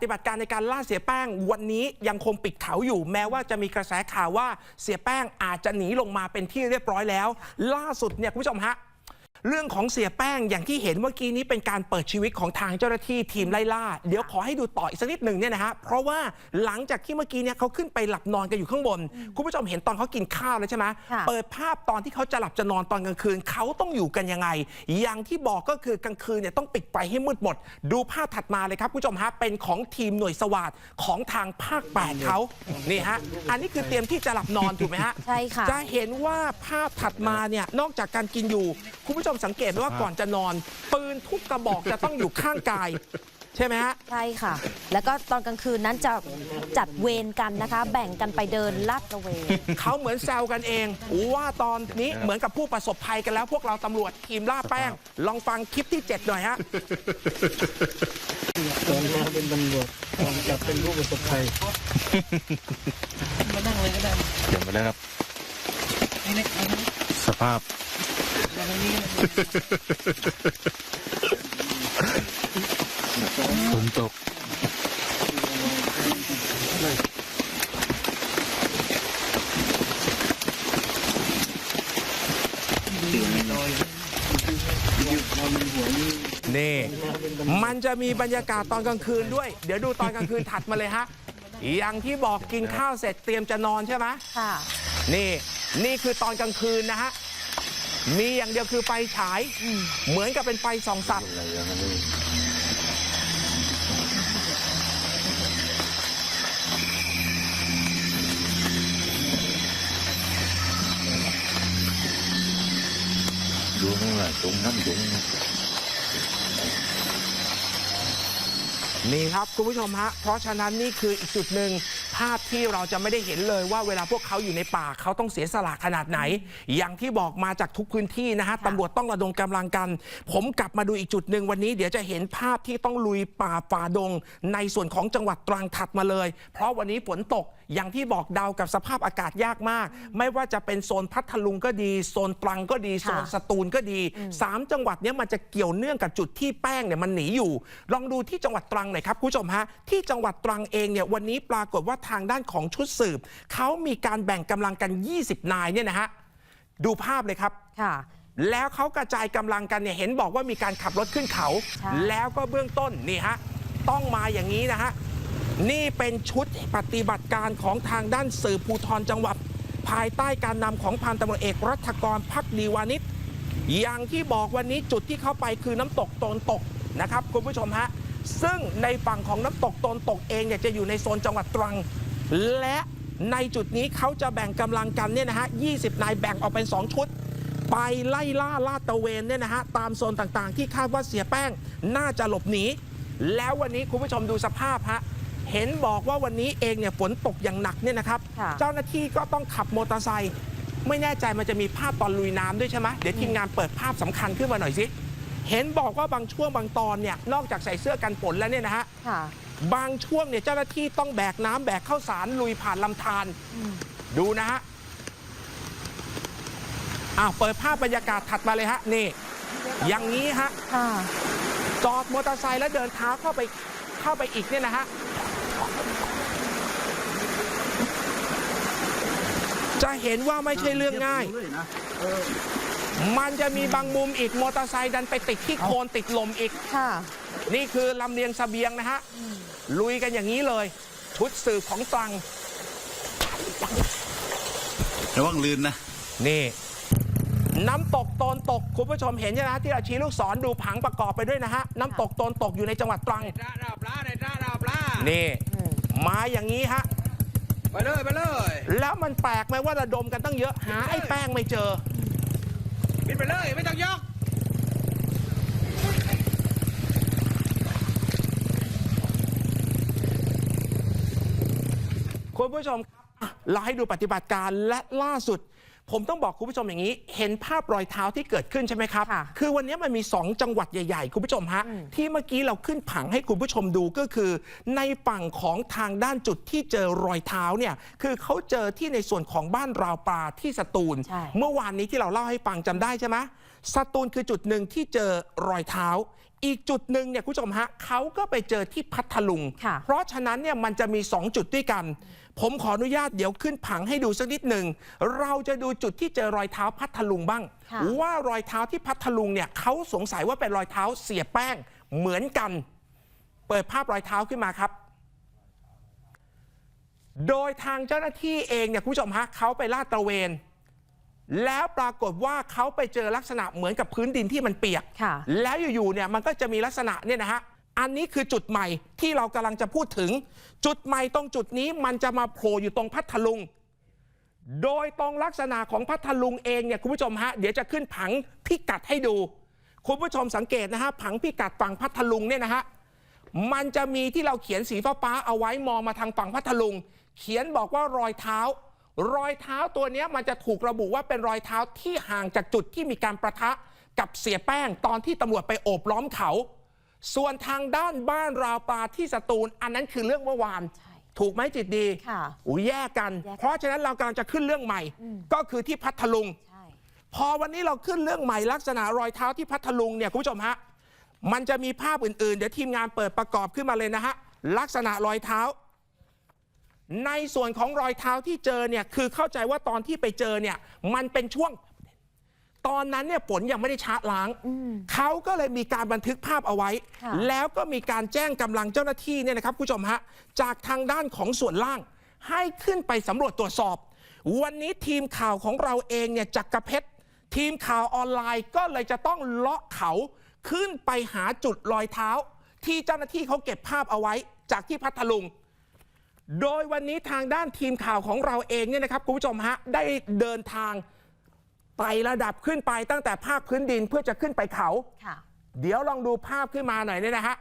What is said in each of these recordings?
ฏิบัติการในการล่าเสียแป้งวันนี้ยังคงปิดเขาอยู่ แม้ว่าจะมีกระแสข่าวว่าเสียแป้งอาจจะหนีลงมาเป็นที่เรียบร้อยแล้ว ล่าสุดเนี่ยคุณผู้ชมฮะ เรื่องของเสียแป้งอย่างที่เห็นเมื่อกี้นี้เป็นการเปิดชีวิตของทางเจ้าหน้าที่ทีมไล่ล่า เดี๋ยวขอให้ดูต่ออีกสักนิดหนึ่งเนี่ยนะฮะเพราะว่าหลังจากที่เมื่อกี้เนี่ยเขาขึ้นไปหลับนอนกันอยู่ข้างบน คุณผู้ชมเห็นตอนเขากินข้าวแล้วใช่ไหมค่ะเปิดภาพตอนที่เขาจะหลับจะนอนตอนกลางคืนเขาต้องอยู่กันยังไง อย่างที่บอกก็คือกลางคืนเนี่ยต้องปิดไฟให้มืดหมด ดูภาพถัดมาเลยครับคุณผู้ชมฮะเป็นของทีมหน่วยสวัสดของทางภาคแปดเขานี่ฮะอันนี้คือเตรียมที่จะหลับนอนถูกไหมฮะใช่ค่ะจะเห็นว่าภาพถัดมาเนี่ยนอกจากการกินอยู่คุณผู้ชมสังเกตไหมว่าก่อนจะนอน ปืนทุกกระบอกจะต้องอยู่ข้างกาย ใช่ไหมฮะ ใช่ค่ะ แล้วก็ตอนกลางคืนนั้นจะจัดเวรกันนะคะ แบ่งกันไปเดินลาดตระเวน เขาเหมือนแซวกันเองว่าตอนนี้เหมือนกับผู้ประสบภัยกันแล้ว พวกเราตำรวจทีมล่าแป้ง ลองฟังคลิปที่ 7 หน่อยฮะตอนมาเป็นตำรวจตอนกลับเป็นผู้ประสบภัยมานั่งเลยก็ได้เดี๋ยวมาแล้วครับนี่เล็กเอาไหมสภาพมาตรงนี้ ฝนตกนี่ มันจะมีบรรยากาศตอนกลางคืนด้วย เดี๋ยวดูตอนกลางคืนถัดมาเลยฮะ อย่างที่บอกกินข้าวเสร็จเตรียมจะนอนใช่ไหมค่ะ นี่ นี่คือตอนกลางคืนนะฮะ มีอย่างเดียวคือไฟฉาย เหมือนกับเป็นไฟส่องสัตว์ดูข้างหลังตรงน้ำตรงนี่ครับคุณผู้ชมฮะ เพราะฉะนั้นนี่คืออีกจุดหนึ่ง ภาพที่เราจะไม่ได้เห็นเลยว่าเวลาพวกเขาอยู่ในป่าเขาต้องเสียสละขนาดไหน อย่างที่บอกมาจากทุกพื้นที่นะฮะตำรวจต้องระดมกำลังกัน ผมกลับมาดูอีกจุดหนึ่งวันนี้ เดี๋ยวจะเห็นภาพที่ต้องลุยป่าฝ่าดง ในส่วนของจังหวัดตรังถัดมาเลย เพราะวันนี้ฝนตกอย่างที่บอกเดากับสภาพอากาศยากมาก ไม่ว่าจะเป็นโซนพัทลุงก็ดี โซนตรังก็ดี โซนค่ะสตูลก็ดีสามจังหวัดเนี้ยมันจะเกี่ยวเนื่องกับจุดที่แป้งเนี่ยมันหนีอยู่ ลองดูที่จังหวัดตรังหน่อยครับคุณผู้ชมฮะที่จังหวัดตรังเองเนี่ยวันนี้ปรากฏว่าทางด้านของชุดสืบเขามีการแบ่งกำลังกัน 20 นายเนี่ยนะฮะดูภาพเลยครับค่ะแล้วเขากระจายกำลังกันเนี่ยเห็นบอกว่ามีการขับรถขึ้นเขาใช่แล้วก็เบื้องต้นนี่ฮะต้องมาอย่างนี้นะฮะ นี่เป็นชุดปฏิบัติการของทางด้านสืบภูธรจังหวัด ภายใต้การนำของพันตำรวจเอกรัฐกรพักดีวานิชอย่างที่บอกวันนี้จุดที่เข้าไปคือน้ำตกโตนตกนะครับคุณผู้ชมฮะซึ่งในฝั่งของน้ำตกโตนตกเองเนี่ยจะอยู่ในโซนจังหวัดตรัง และในจุดนี้เขาจะแบ่งกำลังกันเนี่ยนะฮะ 20 นายแบ่งออกเป็น 2 ชุด ไปไล่ล่าลาดตระเวนเนี่ยนะฮะตามโซนต่างๆ ที่คาดว่าเสียแป้งน่าจะหลบหนี แล้ววันนี้คุณผู้ชมดูสภาพฮะ เห็นบอกว่าวันนี้เองเนี่ยฝนตกอย่างหนักเนี่ยนะครับค่ะเจ้าหน้าที่ก็ต้องขับมอเตอร์ไซค์ไม่แน่ใจมันจะมีภาพตอนลุยน้ำด้วยใช่ไหมเดี๋ยวทีมงานเปิดภาพสำคัญขึ้นมาหน่อยสิเห็นบอกว่าบางช่วงบางตอนเนี่ยนอกจากใส่เสื้อกันฝนแล้วเนี่ยนะฮะค่ะบางช่วงเนี่ยเจ้าหน้าที่ต้องแบกน้ำแบกข้าวสารลุยผ่านลำธารดูนะฮะอ้าวเปิดภาพบรรยากาศถัดมาเลยฮะนี่อย่างนี้ฮะค่ะจอดมอเตอร์ไซค์แล้วเดินเท้าเข้าไปเข้าไปอีกเนี่ยนะฮะ จะเห็นว่าไม่ใช่เรื่องง่าย มันจะมีบางมุมอีกมอเตอร์ไซค์ดันไปติดที่โคลนติดลมอีก ค่ะ นี่คือลำเลียงเสบียงนะฮะ ลุยกันอย่างนี้เลย ชุดสืบของตรัง ระวังลื่นนะ นี่ น้ำตกโตนตก คุณผู้ชมเห็นใช่ไหมฮะที่เราชี้ลูกศรดูผังประกอบไปด้วยนะฮะ น้ำตกโตนตกอยู่ในจังหวัดตรังจ้าดาบล้าได้จ้าดาบล้านี่ มาอย่างนี้ฮะ ไปเลยไปเลยแล้วมันแปลกไหมว่าระดมกันตั้งเยอะ หาไอ้แป้งไม่เจอ บินไปเลยไม่ต้องยกคุณผู้ชมครับอะเราให้ดูปฏิบัติการและล่าสุด ผมต้องบอกคุณผู้ชมอย่างนี้ เห็นภาพรอยเท้าที่เกิดขึ้นใช่ไหมครับ ค่ะคือวันนี้มันมี 2 จังหวัดใหญ่ๆ คุณผู้ชมฮะที่เมื่อกี้เราขึ้นผังให้คุณผู้ชมดูก็คือ ในฝั่งของทางด้านจุดที่เจอรอยเท้าเนี่ยคือเขาเจอที่ในส่วนของบ้านราวปลาที่สตูล ใช่ เมื่อวานนี้ที่เราเล่าให้ฟังจำได้ใช่ไหมสตูลคือจุดหนึ่งที่เจอรอยเท้า อีกจุดหนึ่งเนี่ยคุณผู้ชมฮะเขาก็ไปเจอที่พัทลุงค่ะเพราะฉะนั้นเนี่ยมันจะมี 2 จุดด้วยกัน ผมขออนุญาตเดี๋ยวขึ้นผังให้ดูสักนิดหนึ่ง เราจะดูจุดที่เจอรอยเท้าพัทลุงบ้างค่ะว่ารอยเท้าที่พัทลุงเนี่ยเขาสงสัยว่าเป็นรอยเท้าเสียแป้งเหมือนกัน เปิดภาพรอยเท้าขึ้นมาครับ โดยทางเจ้าหน้าที่เองเนี่ยคุณผู้ชมฮะเขาไปลาดตระเวน แล้วปรากฏว่าเขาไปเจอลักษณะเหมือนกับพื้นดินที่มันเปียก ค่ะ แล้วอยู่ๆเนี่ยมันก็จะมีลักษณะเนี่ยนะฮะ อันนี้คือจุดใหม่ที่เรากำลังจะพูดถึง จุดใหม่ตรงจุดนี้มันจะมาโผล่อยู่ตรงพัทลุง โดยตรงลักษณะของพัทลุงเองเนี่ยคุณผู้ชมฮะเดี๋ยวจะขึ้นผังพิกัดให้ดู คุณผู้ชมสังเกตนะฮะผังพิกัดฝั่งพัทลุงเนี่ยนะฮะมันจะมีที่เราเขียนสีฟ้าฟ้าๆเอาไว้มองมาทางฝั่งพัทลุง เขียนบอกว่ารอยเท้า รอยเท้าตัวเนี้ยมันจะถูกระบุว่าเป็นรอยเท้าที่ห่างจากจุดที่มีการประทะกับเสียแป้งตอนที่ตำรวจไปโอบล้อมเขา ส่วนทางด้านบ้านราวปลาที่สตูล อันนั้นคือเรื่องเมื่อวานใช่ถูกไหมจิตดีค่ะอุ้ยแยกกันแยกกัน เพราะฉะนั้นเรากำลังจะขึ้นเรื่องใหม่ ก็คือที่พัทลุงใช่พอวันนี้เราขึ้นเรื่องใหม่ลักษณะรอยเท้าที่พัทลุงเนี่ยคุณผู้ชมฮะมันจะมีภาพอื่นๆ เดี๋ยวทีมงานเปิดประกอบขึ้นมาเลยนะฮะลักษณะรอยเท้า ในส่วนของรอยเท้าที่เจอเนี่ยคือเข้าใจว่าตอนที่ไปเจอเนี่ยมันเป็นช่วงตอนนั้นเนี่ยฝนยังไม่ได้ชะล้าง เขาก็เลยมีการบันทึกภาพเอาไว้ค่ะแล้วก็มีการแจ้งกำลังเจ้าหน้าที่เนี่ยนะครับคุณผู้ชมฮะจากทางด้านของส่วนล่าง ให้ขึ้นไปสำรวจตรวจสอบ วันนี้ทีมข่าวของเราเองเนี่ยจักกระเพชรทีมข่าวออนไลน์ก็เลยจะต้องเลาะเขาขึ้นไปหาจุดรอยเท้า ที่เจ้าหน้าที่เขาเก็บภาพเอาไว้ จากที่พัทลุง โดยวันนี้ทางด้านทีมข่าวของเราเองเนี่ยนะครับคุณผู้ชมฮะได้เดินทางไต่ระดับขึ้นไปตั้งแต่ภาคพื้นดินเพื่อจะขึ้นไปเขา ค่ะ เดี๋ยวลองดูภาพขึ้นมาหน่อยเนี่ยนะฮะ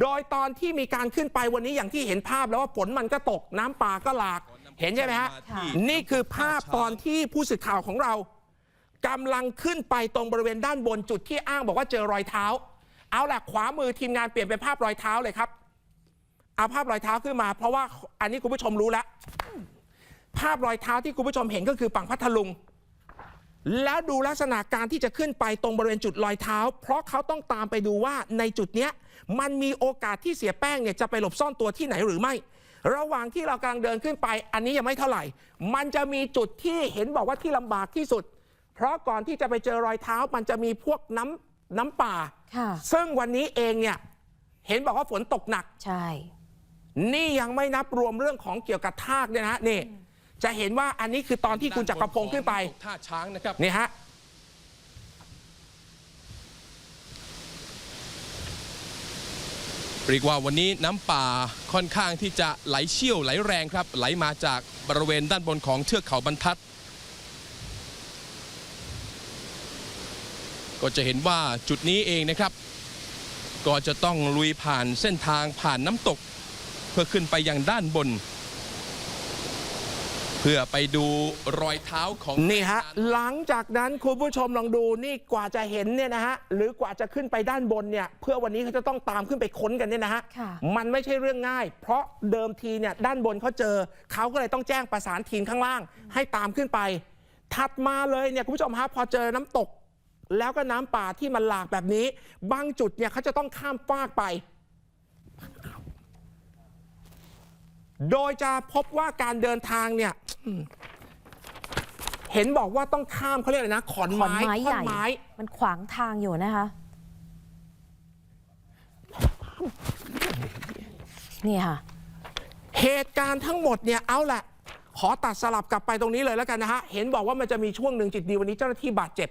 โดยตอนที่มีการขึ้นไปวันนี้อย่างที่เห็นภาพแล้วว่าฝนมันก็ตกน้ำป่าก็หลาก เห็นใช่ไหมฮะ ค่ะ นี่คือภาพตอนที่ผู้สื่อข่าวของเรากำลังขึ้นไปตรงบริเวณด้านบนจุดที่อ้างบอกว่าเจอรอยเท้า เอาล่ะขวามือทีมงานเปลี่ยนเป็นภาพรอยเท้าเลยครับ เอาภาพรอยเท้าขึ้นมา เพราะว่าอันนี้คุณผู้ชมรู้แล้ว ภาพรอยเท้าที่คุณผู้ชมเห็นก็คือฝั่งพัทลุง แล้วดูลักษณะการที่จะขึ้นไปตรงบริเวณจุดรอยเท้า เพราะเขาต้องตามไปดูว่าในจุดเนี้ยมันมีโอกาสที่เสียแป้งเนี่ยจะไปหลบซ่อนตัวที่ไหนหรือไม่ ระหว่างที่เรากำลังเดินขึ้นไป อันนี้ยังไม่เท่าไหร่ มันจะมีจุดที่เห็นบอกว่าที่ลำบากที่สุด เพราะก่อนที่จะไปเจอรอยเท้า มันจะมีพวกน้ำน้ำป่า ค่ะ ซึ่งวันนี้เองเนี่ยเห็นบอกว่าฝนตกหนัก ใช่ นี่ยังไม่นับรวมเรื่องของเกี่ยวกับทากเนี่ยนะฮะนี่ จะเห็นว่าอันนี้คือตอนที่คุณจักรพงศ์ขึ้นไปท่าช้างนะครับนี่ฮะเรียกว่าวันนี้น้ำป่าค่อนข้างที่จะไหลเชี่ยวไหลแรงครับ ไหลมาจากบริเวณด้านบนของเทือกเขาบรรทัด ก็จะเห็นว่าจุดนี้เองนะครับ ก็จะต้องลุยผ่านเส้นทางผ่านน้ำตก เพื่อขึ้นไปยังด้านบน เพื่อไปดูรอยเท้าของนี่ฮะหลังจากนั้นคุณผู้ชมลองดูนี่กว่าจะเห็นเนี่ยนะฮะหรือกว่าจะขึ้นไปด้านบนเนี่ยเพื่อวันนี้เขาจะต้องตามขึ้นไปค้นกันเนี่ยนะฮะค่ะมันไม่ใช่เรื่องง่าย เพราะเดิมทีเนี่ยด้านบนเขาเจอเขาก็เลยต้องแจ้งประสานทีมข้างล่าง ให้ตามขึ้นไป ถัดมาเลยเนี่ยคุณผู้ชมฮะพอเจอน้ำตกแล้วก็น้ำป่าที่มันหลากแบบนี้ บางจุดเนี่ยเขาจะต้องข้ามฟากไป โดยจะพบว่าการเดินทางเนี่ยเห็นบอกว่าต้องข้ามเขาเรียกอะไรนะ ขอนขอนไม้ไม้ท่ใหอนญ่ไม้ มันขวางทางอยู่นะคะ นี่ค่ะ เหตุการณ์ทั้งหมดเนี่ยเอาแหละ ขอตัดสลับกลับไปตรงนี้เลยแล้วกันนะฮะ เห็นบอกว่ามันจะมีช่วงหนึ่งจิตดีวันนี้เจ้าหน้าที่บาดเจ็บ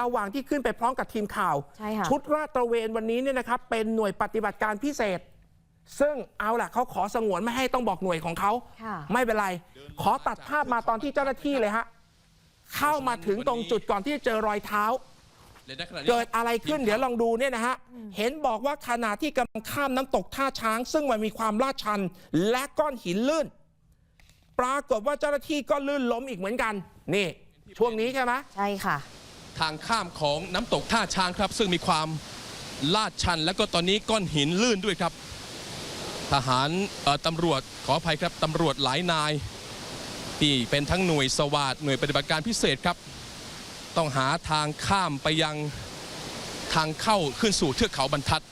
ระหว่างที่ขึ้นไปพร้อมกับทีมข่าว ใช่ค่ะ ชุดราดตระเวนวันนี้เนี่ยนะครับเป็นหน่วยปฏิบัติการพิเศษ ซึ่งเอาล่ะเขาขอสงวนไม่ให้ต้องบอกหน่วยของเขาค่ะ ไม่เป็นไร ขอตัดภาพมาตอนที่เจ้าหน้าที่เลยฮะเข้ามาถึงตรงจุดก่อนที่จะเจอรอยเท้า และในขณะนี้ เกิดอะไรขึ้นเดี๋ยวลองดูเนี่ยนะฮะ เห็นบอกว่าขณะที่กำลังข้ามน้ำตกท่าช้าง ซึ่งมันมีความลาดชัน และก้อนหินลื่น ปรากฏว่าเจ้าหน้าที่ก็ลื่นล้มอีกเหมือนกัน นี่ ช่วงนี้ใช่ไหม ใช่ค่ะ ทางข้ามของน้ำตกท่าช้างครับ ซึ่งมีความลาดชัน และก็ตอนนี้ก้อนหินลื่นด้วยครับ ทหารตำรวจขออภัยครับตำรวจหลายนาย ที่เป็นทั้งหน่วยสวาดหน่วยปฏิบัติการพิเศษครับ ต้องหาทางข้ามไปยังทางเข้าขึ้นสู่เทือกเขาบรรทัด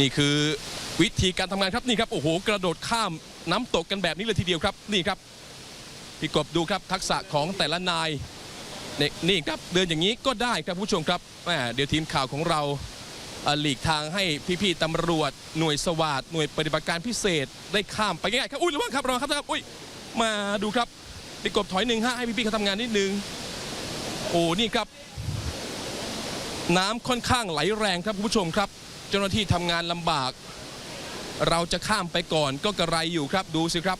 นี่คือวิธีการทำงานครับนี่ครับโอ้โหกระโดดข้ามน้ำตกกันแบบนี้เลยทีเดียวครับนี่ครับพี่กบดูครับทักษะของแต่ละนายนี่นี่ครับเดินอย่างนี้ก็ได้ครับผู้ชมครับ แหมเดี๋ยวทีมข่าวของเราหลีกทางให้พี่ๆตำรวจหน่วยสวาดหน่วยปฏิบัติการพิเศษได้ข้ามไปง่ายๆครับอุ้ยระวังครับระวังครับครับอุ้ยมาดูครับพี่กบถอยหนึ่งฮะให้พี่ๆเขาทำงานนิดนึงโอ้นี่ครับ น้ำค่อนข้างไหลแรงครับคุณผู้ชมครับ เจ้าหน้าที่ทำงานลำบาก เราจะข้ามไปก่อนก็กระไรอยู่ครับดูสิครับ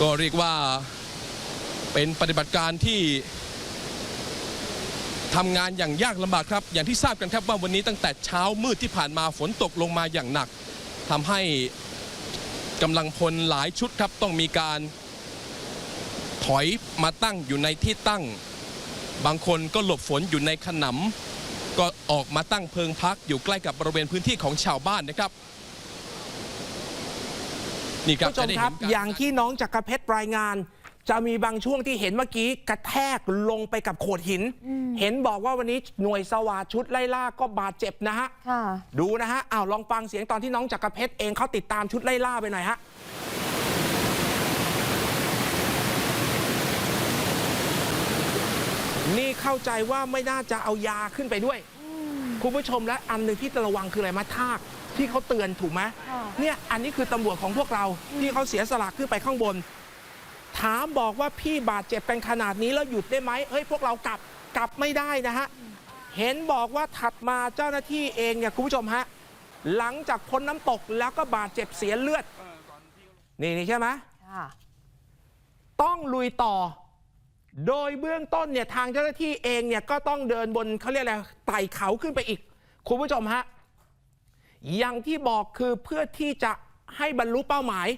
ก็เรียกว่าเป็นปฏิบัติการที่ ทำงานอย่างยากลำบากครับ อย่างที่ทราบกันครับว่าวันนี้ตั้งแต่เช้ามืดที่ผ่านมาฝนตกลงมาอย่างหนักทำให้กำลังพลหลายชุดครับต้องมีการถอยมาตั้งอยู่ในที่ตั้ง บางคนก็หลบฝนอยู่ในขนำก็ออกมาตั้งเพิงพักอยู่ใกล้กับบริเวณพื้นที่ของชาวบ้านนะครับนี่ครับผู้ชมจะได้คเห็รับนการอย่างที่น้องจักรเพชรรายงาน จะมีบางช่วงที่เห็นเมื่อกี้กระแทกลงไปกับโขดหิน เห็นบอกว่าวันนี้หน่วยสวาสดชุดไล่ล่าก็บาดเจ็บนะฮะค่ะ ดูนะฮะอ้าวลองฟังเสียงตอนที่น้องจักรเพชรเองเขาติดตามชุดไล่ล่าไปหน่อยฮะนี่เข้าใจว่าไม่น่าจะเอายาขึ้นไปด้วย คุณผู้ชมและอันหนึ่งที่จะระวังคืออะไรมาทากที่เขาเตือนถูกไหมค่ะเนี่ยอันนี้คือตำรวจของพวกเราที่เขาเสียสละขึ้นไปข้างบน ถามบอกว่าพี่บาดเจ็บเป็นขนาดนี้แล้วหยุดได้ไหมเฮ้ยพวกเรากลับกลับไม่ได้นะฮะ เห็นบอกว่าถัดมาเจ้าหน้าที่เองเนี่ยคุณผู้ชมฮะ หลังจากพ้นน้ำตกแล้วก็บาดเจ็บเสียเลือด นี่นี่ใช่ไหมค่ะต้องลุยต่อ โดยเบื้องต้นเนี่ยทางเจ้าหน้าที่เองเนี่ยก็ต้องเดินบนเขาเรียกอะไรไต่เขาขึ้นไปอีก คุณผู้ชมฮะ อย่างที่บอกคือเพื่อที่จะให้บรรลุเป้าหมาย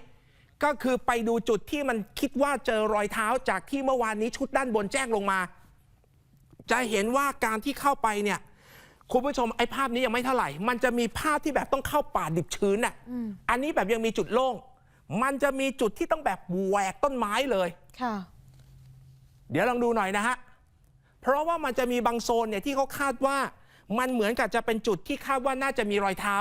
ก็คือไปดูจุดที่มันคิดว่าเจอรอยเท้าจากที่เมื่อวานนี้ชุดด้านบนแจ้งลงมา จะเห็นว่าการที่เข้าไปเนี่ยคุณผู้ชมไอ้ภาพนี้ยังไม่เท่าไหร่ มันจะมีภาพที่แบบต้องเข้าป่าดิบชื้นน่ะ อันนี้แบบยังมีจุดโล่ง มันจะมีจุดที่ต้องแบบแหวกต้นไม้เลย ค่ะ เดี๋ยวลองดูหน่อยนะฮะ เพราะว่ามันจะมีบางโซนเนี่ยที่เขาคาดว่า มันเหมือนกับจะเป็นจุดที่คาดว่าน่าจะมีรอยเท้า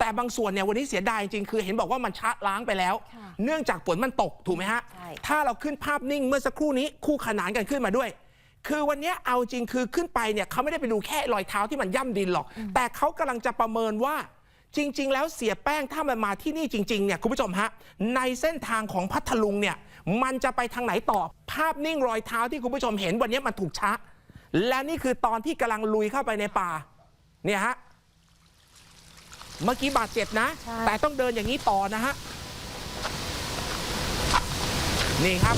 แต่บางส่วนเนี่ยวันนี้เสียดายจริงๆคือเห็นบอกว่ามันชะล้างไปแล้วค่ะเนื่องจากฝนมันตกถูกไหมฮะใช่ถ้าเราขึ้นภาพนิ่งเมื่อสักครู่นี้คู่ขนานกันขึ้นมาด้วย คือวันนี้เอาจริงคือขึ้นไปเนี่ยเขาไม่ได้ไปดูแค่รอยเท้าที่มันย่ำดินหรอก แต่เขากำลังจะประเมินว่าจริง ๆ แล้วเสียแป้งถ้ามันมาที่นี่จริง ๆ เนี่ยคุณผู้ชมฮะ ในเส้นทางของพัทลุงเนี่ย มันจะไปทางไหนต่อ ภาพนิ่งรอยเท้าที่คุณผู้ชมเห็นวันนี้มันถูกชะ และนี่คือตอนที่กำลังลุยเข้าไปในป่า เนี่ยฮะ เมื่อกี้บาดเจ็บนะ ใช่ แต่ต้องเดินอย่างนี้ต่อนะฮะ นี่ครับ